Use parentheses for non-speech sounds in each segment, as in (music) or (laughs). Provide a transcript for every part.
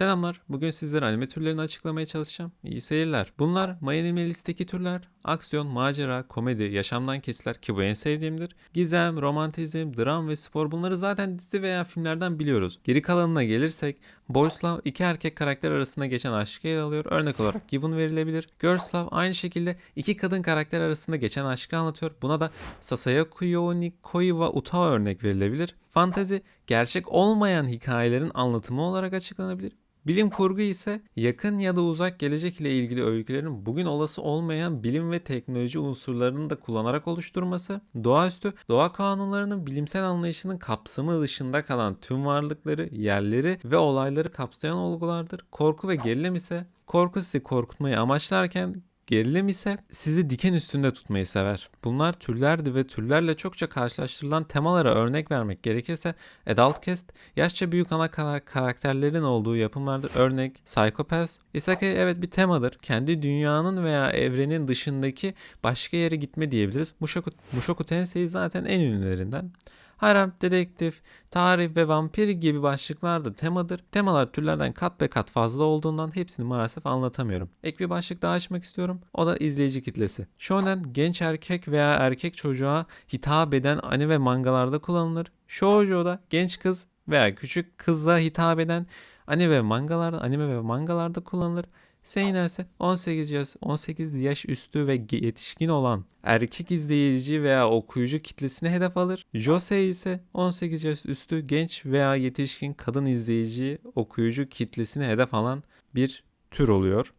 Selamlar. Bugün sizlere anime türlerini açıklamaya çalışacağım. İyi seyirler. Bunlar My Anime listedeki türler. Aksiyon, macera, komedi, yaşamdan kesitler ki bu en sevdiğimdir. Gizem, romantizm, dram ve spor bunları zaten dizi veya filmlerden biliyoruz. Geri kalanına gelirsek Boys Love iki erkek karakter arasında geçen aşkı ele alıyor. Örnek olarak Given verilebilir. Girls Love aynı şekilde iki kadın karakter arasında geçen aşkı anlatıyor. Buna da Sasayaku Yoni Koiwa Utawa örnek verilebilir. Fantezi gerçek olmayan hikayelerin anlatımı olarak açıklanabilir. Bilim kurgu ise yakın ya da uzak gelecek ile ilgili öykülerin bugün olası olmayan bilim ve teknoloji unsurlarını da kullanarak oluşturması, doğaüstü doğa kanunlarının bilimsel anlayışının kapsamı dışında kalan tüm varlıkları, yerleri ve olayları kapsayan olgulardır. Korku ve gerilim ise korku sizi korkutmayı amaçlarken Gerilim ise sizi diken üstünde tutmayı sever. Bunlar türlerdi ve türlerle çokça karşılaştırılan temalara örnek vermek gerekirse Adult Cast, yaşça büyük ana kar- karakterlerin olduğu yapımlardır. Örnek Psychopaths. Isekai evet bir temadır. Kendi dünyanın veya evrenin dışındaki başka yere gitme diyebiliriz. Mushoku, Mushoku Tensei zaten en ünlülerinden. Harem, dedektif, tarih ve vampir gibi başlıklar da temadır. Temalar türlerden kat be kat fazla olduğundan hepsini maalesef anlatamıyorum. Ek bir başlık daha açmak istiyorum. O da izleyici kitlesi. Shonen genç erkek veya erkek çocuğa hitap eden anime ve mangalarda kullanılır. Shoujo da genç kız veya küçük kıza hitap eden anime ve mangalarda anime ve mangalarda kullanılır. Seinen ise 18 yaş, 18 yaş üstü ve yetişkin olan erkek izleyici veya okuyucu kitlesine hedef alır. Josei ise 18 yaş üstü genç veya yetişkin kadın izleyici okuyucu kitlesine hedef alan bir tür oluyor.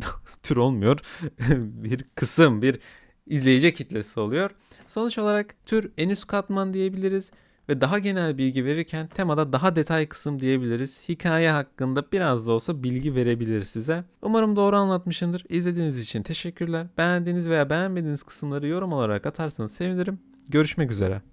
(laughs) tür olmuyor. (laughs) bir kısım, bir izleyici kitlesi oluyor. Sonuç olarak tür en üst katman diyebiliriz ve daha genel bilgi verirken temada daha detay kısım diyebiliriz. Hikaye hakkında biraz da olsa bilgi verebilir size. Umarım doğru anlatmışımdır. İzlediğiniz için teşekkürler. Beğendiğiniz veya beğenmediğiniz kısımları yorum olarak atarsanız sevinirim. Görüşmek üzere.